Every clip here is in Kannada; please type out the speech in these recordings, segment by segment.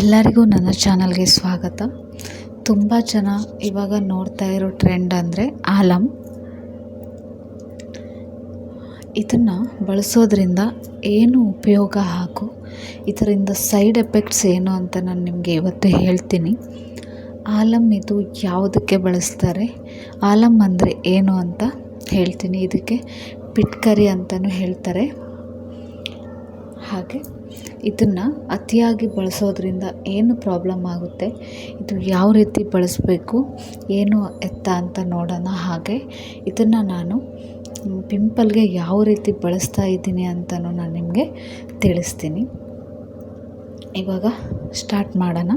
ಎಲ್ಲರಿಗೂ ನನ್ನ ಚಾನಲ್ಗೆ ಸ್ವಾಗತ. ತುಂಬ ಜನ ಇವಾಗ ನೋಡ್ತಾ ಇರೋ ಟ್ರೆಂಡ್ ಅಂದರೆ ಆಲಂ. ಇದನ್ನು ಬಳಸೋದ್ರಿಂದ ಏನು ಉಪಯೋಗ ಹಾಗೂ ಇದರಿಂದ ಸೈಡ್ ಎಫೆಕ್ಟ್ಸ್ ಏನು ಅಂತ ನಾನು ನಿಮಗೆ ಇವತ್ತು ಹೇಳ್ತೀನಿ. ಆಲಂ ಇದು ಯಾವುದಕ್ಕೆ ಬಳಸ್ತಾರೆ? ಆಲಂ ಅಂದರೆ ಏನು ಅಂತ ಹೇಳ್ತೀನಿ. ಇದಕ್ಕೆ ಪಿಟ್ಕರಿ ಅಂತಲೂ ಹೇಳ್ತಾರೆ. ಹಾಗೆ ಇದನ್ನು ಅತಿಯಾಗಿ ಬಳಸೋದ್ರಿಂದ ಏನು ಪ್ರಾಬ್ಲಮ್ ಆಗುತ್ತೆ? ಇದು ಯಾವ ರೀತಿ ಬಳಸಬೇಕು? ಏನು ಎತ್ತ ಅಂತ ನೋಡೋಣ ಹಾಗೆ. ಇದನ್ನು ನಾನು ಪಿಂಪಲ್ಗೆ ಯಾವ ರೀತಿ ಬಳಸ್ತಾ ಇದ್ದೀನಿ ಅಂತಲೂ ನಾನು ನಿಮಗೆ ತಿಳಿಸ್ತೀನಿ. ಇವಾಗ ಸ್ಟಾರ್ಟ್ ಮಾಡೋಣ.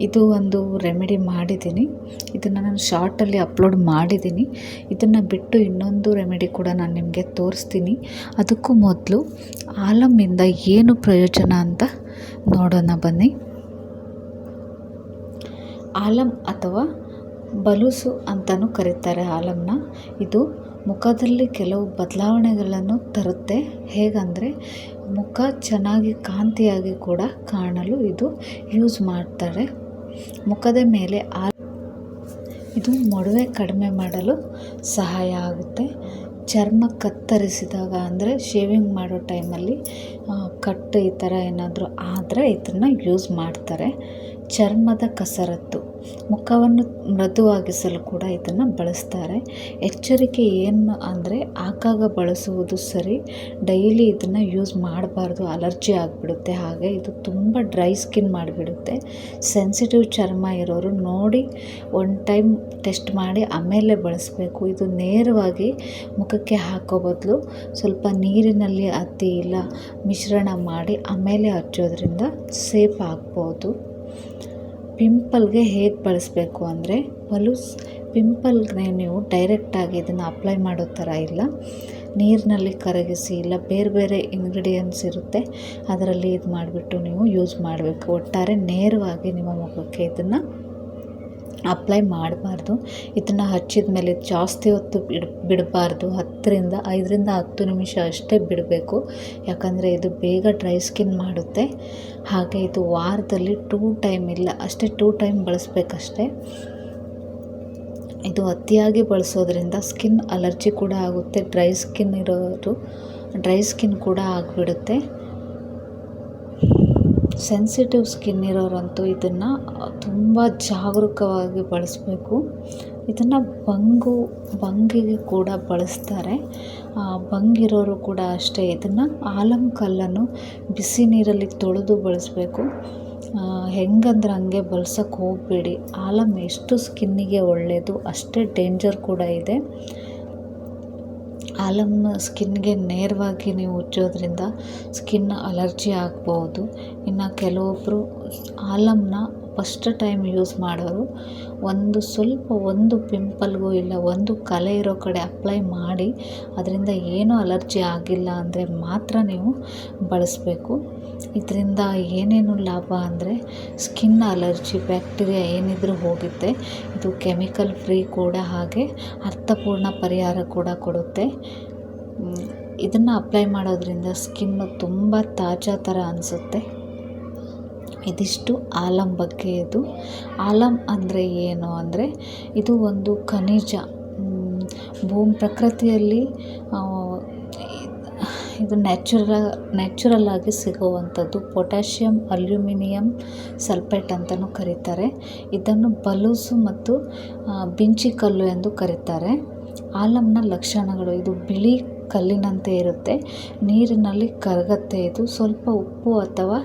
ಇದು ಒಂದು ರೆಮಿಡಿ ಮಾಡಿದ್ದೀನಿ. ಇದನ್ನು ನಾನು ಶಾರ್ಟಲ್ಲಿ ಅಪ್ಲೋಡ್ ಮಾಡಿದ್ದೀನಿ. ಇದನ್ನು ಬಿಟ್ಟು ಇನ್ನೊಂದು ರೆಮಿಡಿ ಕೂಡ ನಾನು ನಿಮಗೆ ತೋರಿಸ್ತೀನಿ. ಅದಕ್ಕೂ ಮೊದಲು ಆಲಮ್ಮಿಂದ ಏನು ಪ್ರಯೋಜನ ಅಂತ ನೋಡೋಣ ಬನ್ನಿ. ಆಲಮ್ ಅಥವಾ ಬಲೂಸು ಅಂತಲೂ ಕರೀತಾರೆ ಆಲಮ್ನ. ಇದು ಮುಖದಲ್ಲಿ ಕೆಲವು ಬದಲಾವಣೆಗಳನ್ನು ತರುತ್ತೆ. ಹೇಗಂದರೆ ಮುಖ ಚೆನ್ನಾಗಿ ಕಾಂತಿಯಾಗಿ ಕೂಡ ಕಾಣಲು ಇದು ಯೂಸ್ ಮಾಡ್ತಾರೆ. ಮುಖದ ಮೇಲೆ ಆ ಇದು ಮೊಡವೆ ಕಡಿಮೆ ಮಾಡಲು ಸಹಾಯ ಆಗುತ್ತೆ. ಚರ್ಮ ಕತ್ತರಿಸಿದಾಗ ಅಂದರೆ ಶೇವಿಂಗ್ ಮಾಡೋ ಟೈಮಲ್ಲಿ ಕಟ್ ಈ ಥರ ಏನಾದರೂ ಆದರೆ ಇದನ್ನು ಯೂಸ್ ಮಾಡ್ತಾರೆ. ಚರ್ಮದ ಕಸರತ್ತು, ಮುಖವನ್ನು ಮೃದುವಾಗಿಸಲು ಕೂಡ ಇದನ್ನು ಬಳಸ್ತಾರೆ. ಎಚ್ಚರಿಕೆ ಏನು ಅಂದರೆ ಆಗಾಗ ಬಳಸುವುದು ಸರಿ, ಡೈಲಿ ಇದನ್ನು ಯೂಸ್ ಮಾಡಬಾರ್ದು, ಅಲರ್ಜಿ ಆಗಿಬಿಡುತ್ತೆ, ಹಾಗೆ ಇದು ತುಂಬ ಡ್ರೈ ಸ್ಕಿನ್ ಮಾಡಿಬಿಡುತ್ತೆ. ಸೆನ್ಸಿಟಿವ್ ಚರ್ಮ ಇರೋರು ನೋಡಿ, ಒನ್ ಟೈಮ್ ಟೆಸ್ಟ್ ಮಾಡಿ ಆಮೇಲೆ ಬಳಸಬೇಕು. ಇದು ನೇರವಾಗಿ ಮುಖಕ್ಕೆ ಹಾಕೋ ಬದಲು ಸ್ವಲ್ಪ ನೀರಿನಲ್ಲಿ ಅತ್ತಿ ಇಲ್ಲ, ಮಿಶ್ರಣ ಮಾಡಿ ಆಮೇಲೆ ಹಚ್ಚೋದ್ರಿಂದ ಸೇಫ್ ಆಗ್ಬೋದು. ಪಿಂಪಲ್ಗೆ ಹೇಗೆ ಬಳಸಬೇಕು ಅಂದರೆ ಹೊಲಸು ಪಿಂಪಲ್ಗೆ ನೀವು ಡೈರೆಕ್ಟಾಗಿ ಇದನ್ನು ಅಪ್ಲೈ ಮಾಡೋ ಥರ ಇಲ್ಲ. ನೀರಿನಲ್ಲಿ ಕರಗಿಸಿ ಇಲ್ಲ, ಬೇರೆ ಬೇರೆ ಇಂಗ್ರೀಡಿಯೆಂಟ್ಸ್ ಇರುತ್ತೆ. ಅದರಲ್ಲಿ ಇದು ಮಾಡಿಬಿಟ್ಟು ನೀವು ಯೂಸ್ ಮಾಡಬೇಕು. ಒಟ್ಟಾರೆ ನೇರವಾಗಿ ನಿಮ್ಮ ಮುಖಕ್ಕೆ ಇದನ್ನು ಅಪ್ಲೈ ಮಾಡಬಾರ್ದು. ಇದನ್ನು ಹಚ್ಚಿದ ಮೇಲೆ ಜಾಸ್ತಿ ಹೊತ್ತು ಬಿಡ್, ಬಿಡಬಾರ್ದು. ಹತ್ತರಿಂದ ಐದರಿಂದ ಹತ್ತು ನಿಮಿಷ ಅಷ್ಟೇ ಬಿಡಬೇಕು. ಯಾಕಂದರೆ ಇದು ಬೇಗ ಡ್ರೈ ಸ್ಕಿನ್ ಮಾಡುತ್ತೆ. ಹಾಗೆ ಇದು ವಾರದಲ್ಲಿ ಟೂ ಟೈಮ್ ಇಲ್ಲ, ಅಷ್ಟೇ ಟೂ ಟೈಮ್ ಬಳಸಬೇಕಷ್ಟೆ. ಇದು ಅತಿಯಾಗಿ ಬಳಸೋದ್ರಿಂದ ಸ್ಕಿನ್ ಅಲರ್ಜಿ ಕೂಡ ಆಗುತ್ತೆ, ಡ್ರೈ ಸ್ಕಿನ್ ಇರೋದು, ಡ್ರೈ ಸ್ಕಿನ್ ಕೂಡ ಆಗಿಬಿಡುತ್ತೆ. ಸೆನ್ಸಿಟಿವ್ ಸ್ಕಿನ್ ಇರೋರಂತೂ ಇದನ್ನು ತುಂಬ ಜಾಗರೂಕವಾಗಿ ಬಳಸಬೇಕು. ಇದನ್ನು ಬಂಗು, ಬಂಗಿಗೆ ಕೂಡ ಬಳಸ್ತಾರೆ. ಬಂಗಿರೋರು ಕೂಡ ಅಷ್ಟೇ ಇದನ್ನು ಆಲಂ ಕಲ್ಲನ್ನು ಬಿಸಿ ನೀರಲ್ಲಿ ತೊಳೆದು ಬಳಸಬೇಕು. ಹೆಂಗಂದ್ರೆ ಹಂಗೆ ಬಳ್ಸೋಕ್ಕೆ ಹೋಗಬೇಡಿ. ಆಲಂ ಎಷ್ಟು ಸ್ಕಿನ್ನಿಗೆ ಒಳ್ಳೆಯದು ಅಷ್ಟೇ ಡೇಂಜರ್ ಕೂಡ ಇದೆ. ಆಲಮ್ನ ಸ್ಕಿನ್ಗೆ ನೇರವಾಗಿ ನೀವು ಉಜ್ಜೋದ್ರಿಂದ ಸ್ಕಿನ್ ಅಲರ್ಜಿ ಆಗ್ಬೋದು. ಇನ್ನು ಕೆಲವೊಬ್ಬರು ಆಲಮ್ನ ಫಸ್ಟ್ ಟೈಮ್ ಯೂಸ್ ಮಾಡೋರು ಒಂದು ಸ್ವಲ್ಪ ಒಂದು ಪಿಂಪಲ್ಗೂ ಇಲ್ಲ, ಒಂದು ಕಲೆ ಇರೋ ಕಡೆ ಅಪ್ಲೈ ಮಾಡಿ, ಅದರಿಂದ ಏನೂ ಅಲರ್ಜಿ ಆಗಿಲ್ಲ ಅಂದರೆ ಮಾತ್ರ ನೀವು ಬಳಸಬೇಕು. ಇದರಿಂದ ಏನೇನು ಲಾಭ ಅಂದರೆ ಸ್ಕಿನ್ ಅಲರ್ಜಿ ಬ್ಯಾಕ್ಟೀರಿಯಾ ಏನಿದ್ರೂ ಹೋಗುತ್ತೆ. ಇದು ಕೆಮಿಕಲ್ ಫ್ರೀ ಕೂಡ ಹಾಗೆ ಅರ್ಥಪೂರ್ಣ ಪರಿಹಾರ ಕೂಡ ಕೊಡುತ್ತೆ. ಇದನ್ನು ಅಪ್ಲೈ ಮಾಡೋದ್ರಿಂದ ಸ್ಕಿನ್ನು ತುಂಬ ತಾಜಾ ಥರ ಅನಿಸುತ್ತೆ. ಇದಿಷ್ಟು ಆಲಂ ಬಗ್ಗೆ ಇದು. ಆಲಂ ಅಂದರೆ ಏನು ಅಂದರೆ ಇದು ಒಂದು ಖನಿಜ ಭೂಮಿ ಪ್ರಕೃತಿಯಲ್ಲಿ ಇದು ನ್ಯಾಚುರ ನ್ಯಾಚುರಲ್ ಆಗಿ ಸಿಗುವಂಥದ್ದು ಪೊಟ್ಯಾಷಿಯಮ್ ಅಲ್ಯೂಮಿನಿಯಂ ಸಲ್ಫೇಟ್ ಅಂತಲೂ ಕರೀತಾರೆ. ಇದನ್ನು ಬಲೂಸು ಮತ್ತು ಬಿಂಚಿಕಲ್ಲು ಎಂದು ಕರೀತಾರೆ. ಆಲಮ್ನ ಲಕ್ಷಣಗಳು, ಇದು ಬಿಳಿ ಕಲ್ಲಿನಂತೆ ಇರುತ್ತೆ. ನೀರಿನಲ್ಲಿ ಕರಗತ್ತೆ ಇದು. ಸ್ವಲ್ಪ ಉಪ್ಪು ಅಥವಾ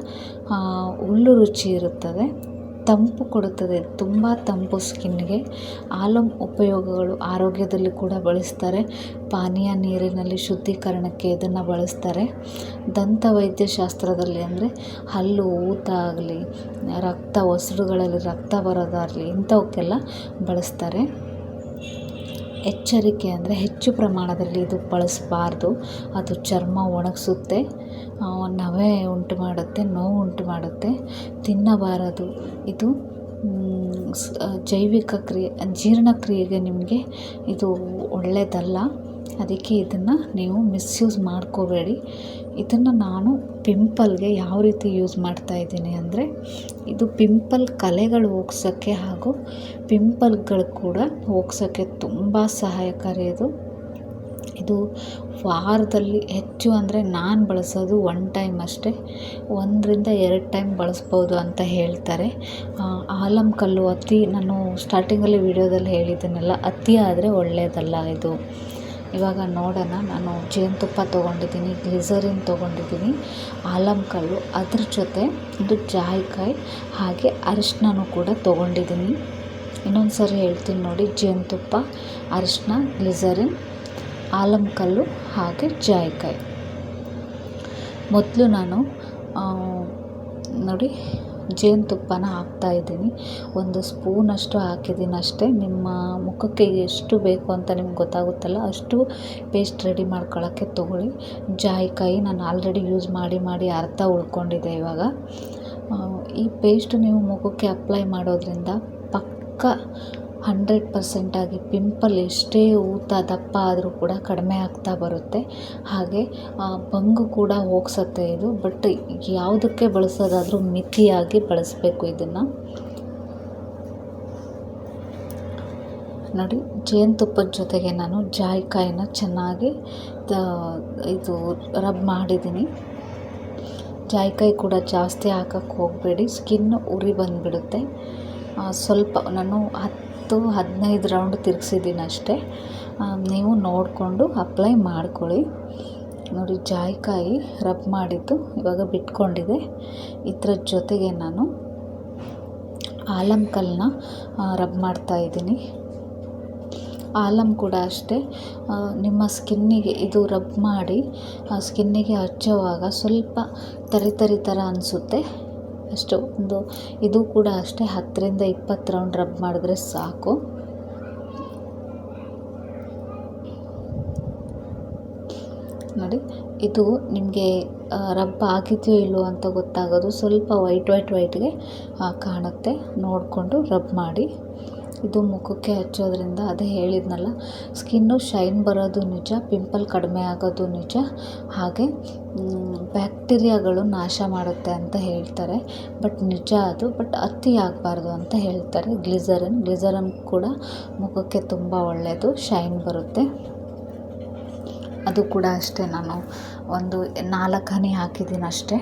ಹುಲ್ಲು ರುಚಿ ಇರುತ್ತದೆ. ತಂಪು ಕೊಡುತ್ತದೆ. ತುಂಬ ತಂಪು ಸ್ಕಿನ್ಗೆ. ಆಲಮ್ ಉಪಯೋಗಗಳು ಆರೋಗ್ಯದಲ್ಲಿ ಕೂಡ ಬಳಸ್ತಾರೆ. ಪಾನೀಯ ನೀರಿನಲ್ಲಿ ಶುದ್ಧೀಕರಣಕ್ಕೆ ಇದನ್ನು ಬಳಸ್ತಾರೆ. ದಂತ ವೈದ್ಯಶಾಸ್ತ್ರದಲ್ಲಿ ಅಂದರೆ ಹಲ್ಲು, ಊತ ಆಗಲಿ, ರಕ್ತ ಒಸಡುಗಳಲ್ಲಿ ರಕ್ತ ಬರೋದಾಗಲಿ ಇಂಥವಕ್ಕೆಲ್ಲ ಬಳಸ್ತಾರೆ. ಎಚ್ಚರಿಕೆ ಅಂದರೆ ಹೆಚ್ಚು ಪ್ರಮಾಣದಲ್ಲಿ ಇದು ಬಳಸಬಾರ್ದು. ಅದು ಚರ್ಮ ಒಣಗಿಸುತ್ತೆ ನವೆ ಉಂಟು ಮಾಡುತ್ತೆ, ನೋವು ಉಂಟು ಮಾಡುತ್ತೆ. ತಿನ್ನಬಾರದು. ಇದು ಜೈವಿಕ ಕ್ರಿಯೆ, ಜೀರ್ಣಕ್ರಿಯೆಗೆ ನಿಮಗೆ ಇದು ಒಳ್ಳೆಯದಲ್ಲ ಅದಕ್ಕೆ ಇದನ್ನು ನೀವು ಮಿಸ್ಯೂಸ್ ಮಾಡ್ಕೋಬೇಡಿ. ಇದನ್ನು ನಾನು ಪಿಂಪಲ್ಗೆ ಯಾವ ರೀತಿ ಯೂಸ್ ಮಾಡ್ತಾ ಇದ್ದೀನಿ ಅಂದರೆ, ಇದು ಪಿಂಪಲ್ ಕಲೆಗಳು ಹೋಗ್ಸೋಕ್ಕೆ ಹಾಗೂ ಪಿಂಪಲ್ಗಳು ಕೂಡ ಹೋಗ್ಸೋಕ್ಕೆ ತುಂಬ ಸಹಾಯಕಾರಿ ಇದು. ಇದು ವಾರದಲ್ಲಿ ಹೆಚ್ಚು ಅಂದರೆ ನಾನು ಬಳಸೋದು ಒನ್ ಟೈಮ್ ಅಷ್ಟೇ, ಒಂದರಿಂದ ಎರಡು ಟೈಮ್ ಬಳಸ್ಬೋದು ಅಂತ ಹೇಳ್ತಾರೆ. ಆಲಂ ಕಲ್ಲು ಅತಿ, ನಾನು ಸ್ಟಾರ್ಟಿಂಗಲ್ಲಿ ವೀಡಿಯೋದಲ್ಲಿ ಹೇಳಿದ್ದೀನಲ್ಲ, ಅತಿ ಆದರೆ ಒಳ್ಳೆಯದಲ್ಲ ಇದು. ಇವಾಗ ನೋಡೋಣ. ನಾನು ಜೇನುತುಪ್ಪ ತೊಗೊಂಡಿದ್ದೀನಿ, ಗ್ಲಿಸರಿನ್ ತೊಗೊಂಡಿದ್ದೀನಿ ಆಲಂ ಕಲ್ಲು, ಅದ್ರ ಜೊತೆ ಇದು ಜಾಯಿಕಾಯಿ, ಹಾಗೆ ಅರಿಶಿನನೂ ಕೂಡ ತೊಗೊಂಡಿದ್ದೀನಿ. ಇನ್ನೊಂದು ಸರಿ ಹೇಳ್ತೀನಿ ನೋಡಿ, ಜೇನುತುಪ್ಪ ಅರಿಶಿನ ಗ್ಲಿಸರಿನ್ ಆಲಂ ಕಲ್ಲು, ಹಾಗೆ ಜಾಯಿಕಾಯಿ. ಮೊದಲು ನಾನು ನೋಡಿ ಜೇನುತುಪ್ಪನ ಹಾಕ್ತಾಯಿದ್ದೀನಿ ಒಂದು ಸ್ಪೂನಷ್ಟು ಹಾಕಿದ್ದೀನಿ ಅಷ್ಟೇ. ನಿಮ್ಮ ಮುಖಕ್ಕೆ ಎಷ್ಟು ಬೇಕು ಅಂತ ನಿಮ್ಗೆ ಗೊತ್ತಾಗುತ್ತಲ್ಲ, ಅಷ್ಟು ಪೇಸ್ಟ್ ರೆಡಿ ಮಾಡ್ಕೊಳ್ಳೋಕ್ಕೆ ತೊಗೊಳ್ಳಿ. ಜಾಯಿಕಾಯಿ ನಾನು ಆಲ್ರೆಡಿ ಯೂಸ್ ಮಾಡಿ ಮಾಡಿ ಅರ್ಧ ಉಳ್ಕೊಂಡಿದೆ ಇವಾಗ. ಈ ಪೇಸ್ಟ್ ನೀವು ಮುಖಕ್ಕೆ ಅಪ್ಲೈ ಮಾಡೋದ್ರಿಂದ ಪಕ್ಕ ಹಂಡ್ರೆಡ್ ಪರ್ಸೆಂಟಾಗಿ ಪಿಂಪಲ್ ಎಷ್ಟೇ ಊತ ದಪ್ಪ ಆದರೂ ಕೂಡ ಕಡಿಮೆ ಆಗ್ತಾ ಬರುತ್ತೆ. ಹಾಗೆ ಬಂಗು ಕೂಡ ಹೋಗ್ಸತ್ತೆ ಇದು. ಬಟ್ ಯಾವುದಕ್ಕೆ ಬಳಸೋದಾದರೂ ಮಿತಿಯಾಗಿ ಬಳಸಬೇಕು ಇದನ್ನು. ನೋಡಿ, ಜೇನುತುಪ್ಪದ ಜೊತೆಗೆ ನಾನು ಜಾಯಿಕಾಯಿನ ಚೆನ್ನಾಗಿ ಇದು ರಬ್ ಮಾಡಿದ್ದೀನಿ. ಜಾಯಿಕಾಯಿ ಕೂಡ ಜಾಸ್ತಿ ಹಾಕಕ್ಕೆ ಹೋಗಬೇಡಿ. ಸ್ಕಿನ್ ಉರಿ ಬಂದುಬಿಡುತ್ತೆ. ಸ್ವಲ್ಪ ನಾನು ಹತ್ತು ಹದಿನೈದು ರೌಂಡ್ ತಿರುಗಿಸಿದ್ದೀನಿ ಅಷ್ಟೇ. ನೀವು ನೋಡಿಕೊಂಡು ಅಪ್ಲೈ ಮಾಡ್ಕೊಳ್ಳಿ. ನೋಡಿ, ಜಾಯಿಕಾಯಿ ರಬ್ ಮಾಡಿದ್ದು ಇವಾಗ ಬಿಟ್ಕೊಂಡಿದೆ. ಇದರ ಜೊತೆಗೆ ನಾನು ಆಲಂಕಲ್ನ ರಬ್ ಮಾಡ್ತಾಯಿದ್ದೀನಿ ಆಲಂ ಕೂಡ ಅಷ್ಟೇ. ನಿಮ್ಮ ಸ್ಕಿನ್ನಿಗೆ ಇದು ರಬ್ ಮಾಡಿ ಸ್ಕಿನ್ನಿಗೆ ಹಚ್ಚೋವಾಗ ಸ್ವಲ್ಪ ತರಿ ತರಿ ಥರ ಅನಿಸುತ್ತೆ. ಅಷ್ಟು, ಒಂದು ಇದು ಕೂಡ ಅಷ್ಟೇ, ಹತ್ತರಿಂದ ಇಪ್ಪತ್ತು ರೌಂಡ್ ರಬ್ ಮಾಡಿದ್ರೆ ಸಾಕು. ನೋಡಿ, ಇದು ನಿಮಗೆ ರಬ್ ಆಗಿದೆಯೋ ಇಲ್ಲೋ ಅಂತ ಗೊತ್ತಾಗೋದು ಸ್ವಲ್ಪ ವೈಟ್ ವೈಟ್ ವೈಟ್ಗೆ ಕಾಣುತ್ತೆ. ನೋಡಿಕೊಂಡು ರಬ್ ಮಾಡಿ. ಇದು ಮುಖಕ್ಕೆ ಹಚ್ಚೋದ್ರಿಂದ ಅದೇ ಹೇಳಿದ್ನಲ್ಲ, ಸ್ಕಿನ್ನು ಶೈನ್ ಬರೋದು ನಿಜ, ಪಿಂಪಲ್ ಕಡಿಮೆ ಆಗೋದು ನಿಜ. ಹಾಗೆ ಬ್ಯಾಕ್ಟೀರಿಯಾಗಳು ನಾಶ ಮಾಡುತ್ತೆ ಅಂತ ಹೇಳ್ತಾರೆ. ಬಟ್ ನಿಜ ಅದು, ಬಟ್ ಅತಿ ಆಗಬಾರ್ದು ಅಂತ ಹೇಳ್ತಾರೆ. ಗ್ಲಿಸರಿನ್ ಗ್ಲಿಸರಿನ್ ಕೂಡ ಮುಖಕ್ಕೆ ತುಂಬ ಒಳ್ಳೆಯದು ಶೈನ್ ಬರುತ್ತೆ. ಅದು ಕೂಡ ಅಷ್ಟೇ ನಾನು ಒಂದು ನಾಲ್ಕು ಹನಿ ಹಾಕಿದ್ದೀನಿ ಅಷ್ಟೇ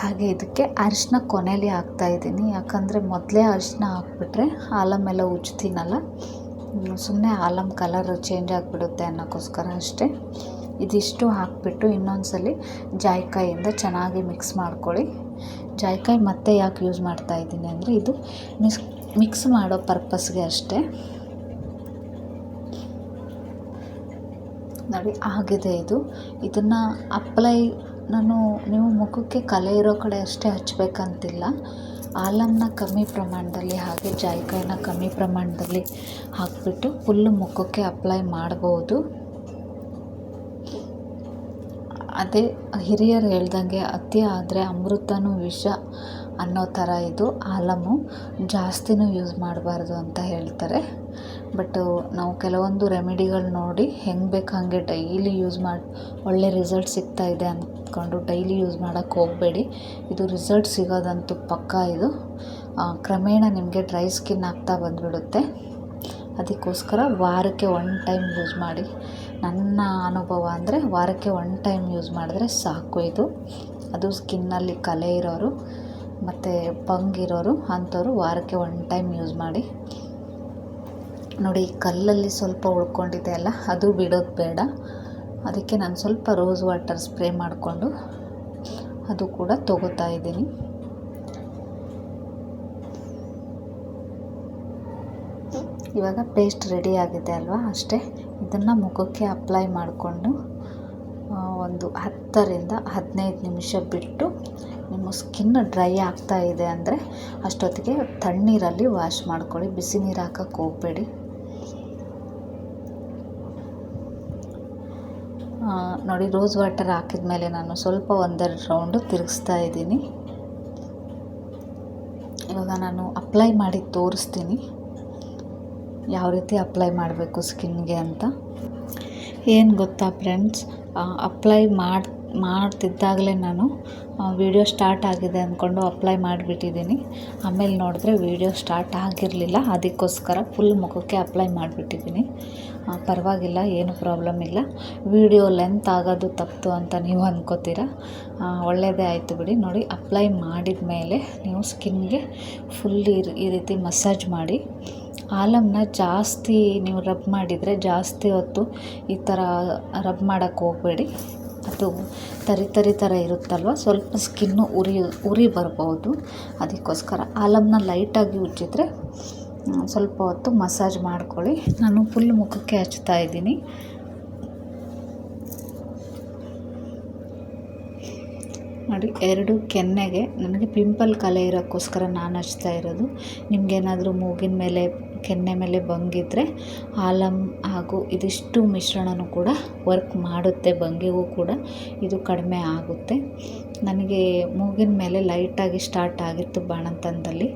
ಹಾಗೆ ಇದಕ್ಕೆ ಅರಿಶಿನ ಕೊನೆಯಲ್ಲಿ ಹಾಕ್ತಾಯಿದ್ದೀನಿ ಯಾಕಂದರೆ ಮೊದಲೇ ಅರಿಶಿನ ಹಾಕ್ಬಿಟ್ರೆ ಆಲಮ್ ಎಲ್ಲ ಉಜ್ತೀನಲ್ಲ. ಸುಮ್ಮನೆ ಆಲಮ್ ಕಲರ್ ಚೇಂಜ್ ಆಗಿಬಿಡುತ್ತೆ ಅನ್ನೋಕ್ಕೋಸ್ಕರ ಅಷ್ಟೇ. ಇದಿಷ್ಟು ಹಾಕಿಬಿಟ್ಟು ಇನ್ನೊಂದ್ಸಲಿ ಜಾಯ್ಕಾಯಿಂದ ಚೆನ್ನಾಗಿ ಮಿಕ್ಸ್ ಮಾಡ್ಕೊಳ್ಳಿ. ಜಾಯ್ಕಾಯಿ ಮತ್ತೆ ಯಾಕೆ ಯೂಸ್ ಮಾಡ್ತಾ ಇದ್ದೀನಿ ಅಂದರೆ ಇದು ಮಿಕ್ಸ್ ಮಿಕ್ಸ್ ಮಾಡೋ ಪರ್ಪಸ್ಗೆ ಅಷ್ಟೇ. ನೋಡಿ, ಆಗಿದೆ ಇದು. ಇದನ್ನು ಅಪ್ಲೈ ನಾನು ನೀವು ಮುಖಕ್ಕೆ ಕಲೆ ಇರೋ ಕಡೆ ಅಷ್ಟೇ ಹಚ್ಚಬೇಕಂತಿಲ್ಲ ಆಲಮ್ನ ಕಮ್ಮಿ ಪ್ರಮಾಣದಲ್ಲಿ ಹಾಗೆ ಜಾಯಿಕಾಯಿನ ಕಮ್ಮಿ ಪ್ರಮಾಣದಲ್ಲಿ ಹಾಕಿಬಿಟ್ಟು ಫುಲ್ಲು ಮುಖಕ್ಕೆ ಅಪ್ಲೈ ಮಾಡ್ಬೋದು. ಅದೇ ಹಿರಿಯರು ಹೇಳ್ದಂಗೆ ಅತಿ ಆದರೆ ಅಮೃತನೂ ವಿಷ ಅನ್ನೋ ಥರ ಇದು. ಆಲಮು ಜಾಸ್ತಿನೂ ಯೂಸ್ ಮಾಡಬಾರ್ದು ಅಂತ ಹೇಳ್ತಾರೆ. ಬಟ್ಟು ನಾವು ಕೆಲವೊಂದು ರೆಮಿಡಿಗಳು ನೋಡಿ ಹೆಂಗೆ ಬೇಕು ಹಾಗೆ ಡೈಲಿ ಯೂಸ್ ಮಾಡಿ, ಒಳ್ಳೆ ರಿಸಲ್ಟ್ ಸಿಗ್ತಾ ಇದೆ ಅಂದ್ಕೊಂಡು ಡೈಲಿ ಯೂಸ್ ಮಾಡೋಕ್ಕೆ ಹೋಗಬೇಡಿ. ಇದು ರಿಸಲ್ಟ್ ಸಿಗೋದಂತೂ ಪಕ್ಕ ಇದು. ಕ್ರಮೇಣ ನಿಮಗೆ ಡ್ರೈ ಸ್ಕಿನ್ ಆಗ್ತಾ ಬಂದುಬಿಡುತ್ತೆ. ಅದಕ್ಕೋಸ್ಕರ ವಾರಕ್ಕೆ ಒನ್ ಟೈಮ್ ಯೂಸ್ ಮಾಡಿ. ನನ್ನ ಅನುಭವ ಅಂದರೆ ವಾರಕ್ಕೆ ಒನ್ ಟೈಮ್ ಯೂಸ್ ಮಾಡಿದ್ರೆ ಸಾಕು ಇದು. ಅದು ಸ್ಕಿನ್ನಲ್ಲಿ ಕಲೆ ಇರೋರು, ಮತ್ತು ಇರೋರು, ಅಂಥವ್ರು ವಾರಕ್ಕೆ ಒನ್ ಟೈಮ್ ಯೂಸ್ ಮಾಡಿ. ನೋಡಿ ಕಲ್ಲಲ್ಲಿ ಸ್ವಲ್ಪ ಉಳ್ಕೊಂಡಿದೆ ಅಲ್ಲ, ಅದು ಬಿಡೋದು ಬೇಡ. ಅದಕ್ಕೆ ನಾನು ಸ್ವಲ್ಪ ರೋಸ್ ವಾಟರ್ ಸ್ಪ್ರೇ ಮಾಡಿಕೊಂಡು ಅದು ಕೂಡ ತಗೋತಾ ಇದ್ದೀನಿ. ಇವಾಗ ಪೇಸ್ಟ್ ರೆಡಿ ಆಗಿದೆ ಅಲ್ವಾ? ಅಷ್ಟೇ. ಇದನ್ನು ಮುಖಕ್ಕೆ ಅಪ್ಲೈ ಮಾಡಿಕೊಂಡು ಒಂದು ಹತ್ತರಿಂದ ಹದಿನೈದು ನಿಮಿಷ ಬಿಟ್ಟು ನಿಮ್ಮ ಸ್ಕಿನ್ ಡ್ರೈ ಆಗ್ತಾ ಇದೆ ಅಂದರೆ ಅಷ್ಟೊತ್ತಿಗೆ ತಣ್ಣೀರಲ್ಲಿ ವಾಶ್ ಮಾಡ್ಕೊಳ್ಳಿ. ಬಿಸಿ ನೀರು ಹಾಕಕ್ಕೆ ಹೋಗಬೇಡಿ. ನೋಡಿ ರೋಸ್ ವಾಟರ್ ಹಾಕಿದ ಮೇಲೆ ನಾನು ಸ್ವಲ್ಪ ಒಂದೆರಡು ರೌಂಡು ತಿರುಗಿಸ್ತಾ ಇದ್ದೀನಿ. ಇವಾಗ ನಾನು ಅಪ್ಲೈ ಮಾಡಿ ತೋರಿಸ್ತೀನಿ. ಯಾವ ರೀತಿ ಅಪ್ಲೈ ಮಾಡಬೇಕು ಸ್ಕಿನ್ಗೆ ಅಂತ. ಏನು ಗೊತ್ತಾ ಫ್ರೆಂಡ್ಸ್ ಅಪ್ಲೈ ಮಾಡಿ, ಮಾಡ್ತಿದ್ದಾಗಲೇ ನಾನು ವಿಡಿಯೋ ಸ್ಟಾರ್ಟ್ ಆಗಿದೆ ಅಂದ್ಕೊಂಡು ಅಪ್ಲೈ ಮಾಡಿಬಿಟ್ಟಿದ್ದೀನಿ. ಆಮೇಲೆ ನೋಡಿದ್ರೆ ವಿಡಿಯೋ ಸ್ಟಾರ್ಟ್ ಆಗಿರಲಿಲ್ಲ. ಅದಕ್ಕೋಸ್ಕರ ಫುಲ್ ಮುಖಕ್ಕೆ ಅಪ್ಲೈ ಮಾಡಿಬಿಟ್ಟಿದ್ದೀನಿ. ಪರವಾಗಿಲ್ಲ, ಏನು ಪ್ರಾಬ್ಲಮ್ ಇಲ್ಲ. ವೀಡಿಯೋ ಲೆಂತ್ ಆಗೋದು ತಪ್ಪು ಅಂತ ನೀವು ಅಂದ್ಕೋತೀರ ಒಳ್ಳೆಯದೇ ಆಯಿತು ಬಿಡಿ. ನೋಡಿ ಅಪ್ಲೈ ಮಾಡಿದ ಮೇಲೆ ನೀವು ಸ್ಕಿನ್ಗೆ ಫುಲ್ ಈ ರೀತಿ ಮಸಾಜ್ ಮಾಡಿ. ಆಲಮ್ನ ಜಾಸ್ತಿ ನೀವು ರಬ್ ಮಾಡಿದರೆ ಜಾಸ್ತಿ ಹೊತ್ತು ಈ ಥರ ರಬ್ ಮಾಡೋಕ್ಕೆ ಹೋಗಬೇಡಿ. ಅದು ತರಿ ತರಿ ಥರ ಇರುತ್ತಲ್ವ? ಸ್ವಲ್ಪ ಸ್ಕಿನ್ನು ಉರಿ ಉರಿ ಬರ್ಬೋದು. ಅದಕ್ಕೋಸ್ಕರ ಆಲಮ್ನ ಲೈಟಾಗಿ ಉಜ್ಜಿದ್ರೆ ಸ್ವಲ್ಪ ಹೊತ್ತು ಮಸಾಜ್ ಮಾಡ್ಕೊಳ್ಳಿ. ನಾನು ಫುಲ್ ಮುಖಕ್ಕೆ ಹಚ್ತಾ ಇದ್ದೀನಿ. ನೋಡಿ, ಎರಡು ಕೆನ್ನೆಗೆ, ನನಗೆ ಪಿಂಪಲ್ ಕಲೆ ಇರೋಕ್ಕೋಸ್ಕರ ನಾನು ಹಚ್ತಾ ಇರೋದು. ನಿಮಗೇನಾದರೂ ಮೂಗಿನ ಮೇಲೆ ಕೆನ್ನೆ ಮೇಲೆ ಬಂಗಿದ್ರೆ ಆಲಮ್ ಹಾಗೂ ಇದಿಷ್ಟು ಮಿಶ್ರಣನೂ ಕೂಡ ವರ್ಕ್ ಮಾಡುತ್ತೆ, ಬಂಗಿಗೂ ಕೂಡ. ಇದು ಕಡಿಮೆ ಆಗುತ್ತೆ. ನನಗೆ ಮೂಗಿನ ಮೇಲೆ ಲೈಟಾಗಿ ಸ್ಟಾರ್ಟ್ ಆಗಿತ್ತು ಬಾಣಂತನದಲ್ಲಿ.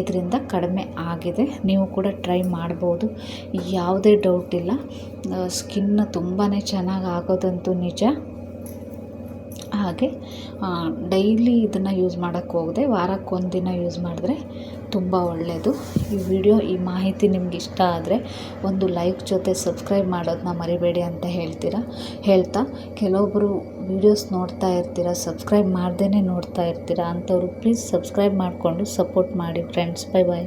ಇದರಿಂದ ಕಡಿಮೆ ಆಗಿದೆ. ನೀವು ಕೂಡ ಟ್ರೈ ಮಾಡ್ಬೋದು. ಯಾವುದೇ ಡೌಟ್ ಇಲ್ಲ. ಸ್ಕಿನ್ ತುಂಬಾ ಚೆನ್ನಾಗಿ ಆಗೋದಂತೂ ನಿಜ. ಹಾಗೆ ಡೈಲಿ ಇದನ್ನು ಯೂಸ್ ಮಾಡೋಕ್ಕೆ ಹೋಗದೆ ವಾರಕ್ಕೆ ಒಂದು ದಿನ ಯೂಸ್ ಮಾಡಿದ್ರೆ ತುಂಬ ಒಳ್ಳೆಯದು. ಈ ವಿಡಿಯೋ, ಈ ಮಾಹಿತಿ ನಿಮ್ಗೆ ಇಷ್ಟ ಆದರೆ ಒಂದು ಲೈಕ್ ಜೊತೆ ಸಬ್ಸ್ಕ್ರೈಬ್ ಮಾಡೋದನ್ನ ಮರಿಬೇಡಿ ಅಂತ ಹೇಳ್ತೀರಾ? ಹೇಳ್ತಾ ಕೆಲವೊಬ್ಬರು ವೀಡಿಯೋಸ್ ನೋಡ್ತಾ ಇರ್ತೀರಾ, ಸಬ್ಸ್ಕ್ರೈಬ್ ಮಾಡ್ದೇ ನೋಡ್ತಾ ಇರ್ತೀರಾ ಅಂಥವ್ರು ಪ್ಲೀಸ್ ಸಬ್ಸ್ಕ್ರೈಬ್ ಮಾಡಿಕೊಂಡು ಸಪೋರ್ಟ್ ಮಾಡಿ ಫ್ರೆಂಡ್ಸ್ ಬೈ ಬಾಯ್